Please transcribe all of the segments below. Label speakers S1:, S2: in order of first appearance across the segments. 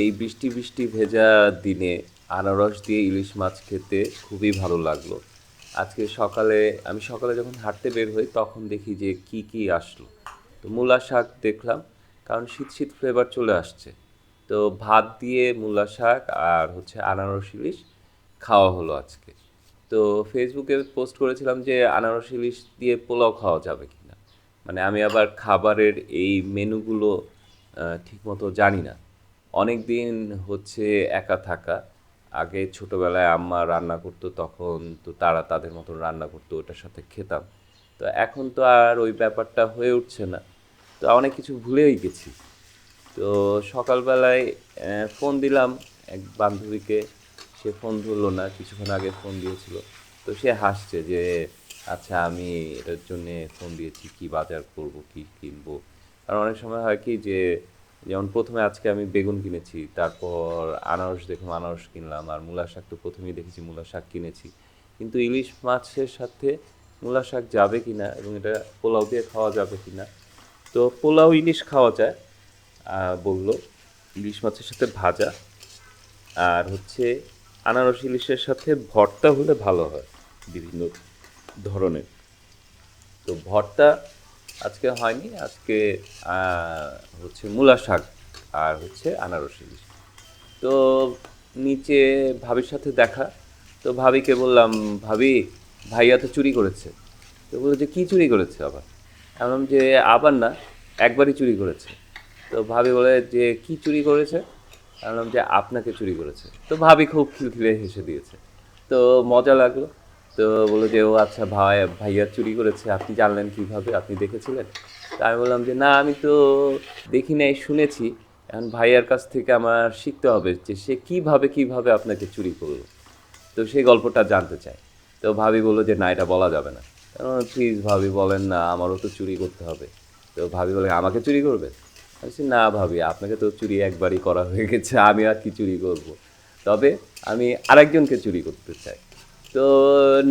S1: এই বৃষ্টি বৃষ্টি ভেজা দিনে আনারস দিয়ে ইলিশ মাছ খেতে খুবই ভালো লাগল। আজকে সকালে, আমি সকালে যখন হাঁটতে বের হই তখন দেখি যে কি কি আসলো। তো মূলা শাক দেখলাম, কারণ শীত শীত ফ্লেভার চলে আসছে। তো ভাত দিয়ে মূলা শাক আর হচ্ছে আনারস ইলিশ খাওয়া হলো আজকে। তো ফেসবুকে পোস্ট করেছিলাম যে আনারস ইলিশ দিয়ে পোলাও খাওয়া যাবে কিনা। মানে আমি আবার খাবারের এই মেনুগুলো ঠিকমতো জানি না। অনেক দিন হচ্ছে একা থাকা। আগে ছোটবেলায় আম্মা রান্না করতো, তখন তো তারা তাদের মতন রান্না করতো, ওটার সাথে খেতাম। তো এখন তো আর ওই ব্যাপারটা হয়ে উঠছে না। তো অনেক কিছু ভুলেই গেছি। তো সকালবেলায় ফোন দিলাম এক বান্ধবীকে। সে ফোন ধরলো না, কিছুক্ষণ আগে ফোন দিয়েছিল। তো সে হাসছে যে আচ্ছা আমি এটার জন্যে ফোন দিয়েছি, কি বাজার করব, কি কিনবো? কারণ অনেক সময় হয় কি যে যেমন প্রথমে আজকে আমি বেগুন কিনেছি, তারপর আনারস দেখলাম, আনারস কিনলাম, আর মূলা শাক তো প্রথমেই দেখেছি মূলা শাক কিনেছি। কিন্তু ইলিশ মাছের সাথে মূলা শাক যাবে কি না এবং এটা পোলাও দিয়ে খাওয়া যাবে কি না তো পোলাও, ইলিশ খাওয়া যায় বলল। ইলিশ মাছের সাথে ভাজা, আর হচ্ছে আনারস ইলিশের সাথে ভর্তা হলে ভালো হয় বিভিন্ন ধরনের। তো ভর্তা আজকে হয়নি, আজকে হচ্ছে মূলা শাক আর হচ্ছে আনারস তো নিচে ভাবির সাথে দেখা, তো ভাবিকে বললাম, ভাবি, ভাইয়া তো চুরি করেছে। তো বলল যে, কী চুরি করেছে আবার? বললাম যে, আবার না, একবারই চুরি করেছে। তো ভাবি বলে যে, কি চুরি করেছে? আমি বললাম যে, আপনাকে চুরি করেছে। তো ভাবি খুব খিলখিলে হেসে দিয়েছে। তো মজা লাগল। তো বলল যে ও আচ্ছা ভাই ভাইয়া চুরি করেছে আপনি জানলেন কীভাবে? আপনি দেখেছিলেন? তা আমি বললাম যে না আমি তো দেখি নাই শুনেছি। এখন ভাইয়ার কাছ থেকে আমার শিখতে হবে যে সে কীভাবে কীভাবে আপনাকে চুরি করল। তো সেই গল্পটা জানতে চাই তো ভাবি বলল যে না এটা বলা যাবে না। কারণ প্লিজ ভাবি বলেন না আমারও তো চুরি করতে হবে। তো ভাবি বলে আমাকে চুরি করবে? বলছি, না ভাবি আপনাকে তো চুরি একবারই করা হয়ে গেছে আমি আর কি চুরি করব। তবে আমি আরেকজনকে চুরি করতে চাই। তো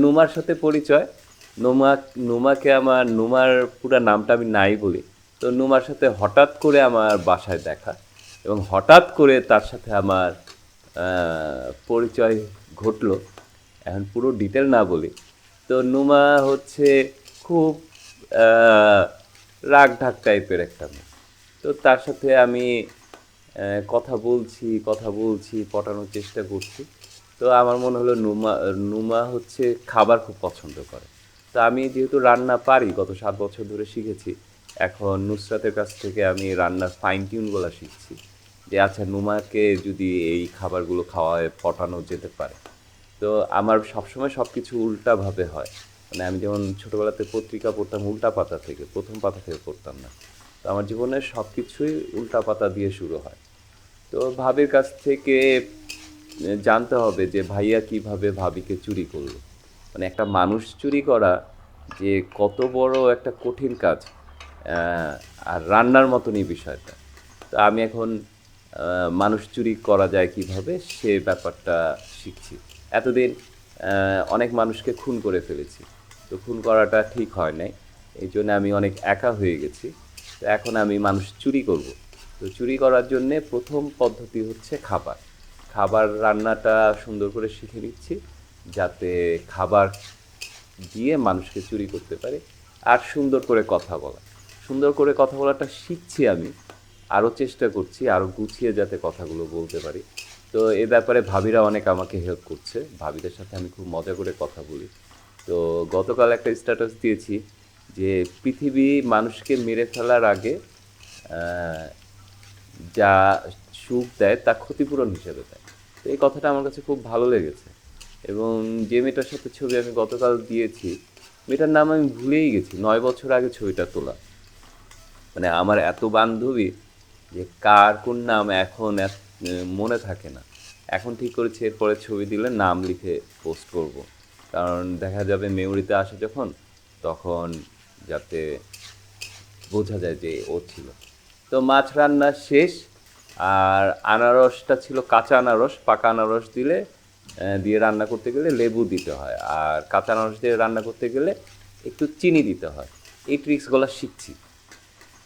S1: নুমার সাথে পরিচয়। নুমা, নুমাকে আমার, নুমার পুরো নামটা আমি নাই বলি। তো নুমার সাথে হঠাৎ করে আমার বাসায় দেখা এবং হঠাৎ করে তার সাথে আমার পরিচয় ঘটলো। এখন পুরো ডিটেল না বলি। তো নুমা হচ্ছে খুব রাগ ঢাক টাইপের একটা মেয়ে। তো তার সাথে আমি কথা বলছি কথা বলছি, পটানোর চেষ্টা করছি। তো আমার মনে হলো নুমা নুমা হচ্ছে খাবার খুব পছন্দ করে। তো আমি যেহেতু রান্না পারি, গত সাত বছর ধরে শিখেছি, এখন নুসরাতের কাছ থেকে আমি রান্নার ফাইন টিউনগুলো শিখছি যে আচ্ছা নুমাকে যদি এই খাবারগুলো খাওয়ায়, পটানো যেতে পারে। তো আমার সবসময় সব কিছু উল্টাভাবে হয়। মানে আমি যেমন ছোটোবেলাতে পত্রিকা পড়তাম, উল্টা পাতা থেকে, প্রথম পাতা থেকে পড়তাম না। তো আমার জীবনের সব কিছুই উল্টা পাতা দিয়ে শুরু হয়। তো ভাবির কাছ থেকে জানতে হবে যে ভাইয়া কীভাবে ভাবিকে চুরি করল। মানে একটা মানুষ চুরি করা যে কত বড় একটা কঠিন কাজ আর রান্নার মতনই বিষয়টা। তো আমি এখন মানুষ চুরি করা যায় কীভাবে সে ব্যাপারটা শিখছি। এতদিন অনেক মানুষকে খুন করে ফেলেছি। তো খুন করাটা ঠিক হয় নাই। এই জন্য আমি অনেক একা হয়ে গেছি। তো এখন আমি মানুষ চুরি করব। তো চুরি করার জন্যে প্রথম পদ্ধতি হচ্ছে খাবার। খাবার রান্নাটা সুন্দর করে শিখে নিচ্ছি, যাতে খাবার দিয়ে মানুষকে চুরি করতে পারে। আর সুন্দর করে কথা বলা। সুন্দর করে কথা বলাটা শিখছি আমি। আরও চেষ্টা করছি আরও গুছিয়ে যাতে কথাগুলো বলতে পারি। তো এ ব্যাপারে ভাবিরা অনেক আমাকে হেল্প করছে। ভাবিদের সাথে আমি খুব মজা করে কথা বলি। তো গতকাল একটা স্ট্যাটাস দিয়েছি যে পৃথিবী মানুষকে মেরে ফেলার আগে যা সুখ দেয় তা ক্ষতিপূরণ হিসেবে দেয়। তো এই কথাটা আমার কাছে খুব ভালো লেগেছে। এবং যে মেয়েটার সাথে ছবি আমি গতকাল দিয়েছি, মেয়েটার নাম আমি ভুলেই গেছি, নয় বছর আগে ছবিটা তোলা। মানে আমার এত বান্ধবী যে কার কোন নাম এখন মনে থাকে না। এখন ঠিক করেছি, এরপরে ছবি দিলে নাম লিখে পোস্ট করব। কারণ দেখা যাবে মেমোরিতে আসে যখন, তখন যাতে বোঝা যায় যে ও ছিল। তো মাছ রান্না শেষ আর আনারসটা ছিল কাঁচা আনারস, পাকা আনারস দিলে দিয়ে রান্না করতে গেলে লেবু দিতে হয়। আর কাঁচা আনারস দিয়ে রান্না করতে গেলে একটু চিনি দিতে হয়। এই ট্রিক্সগুলো শিখছি।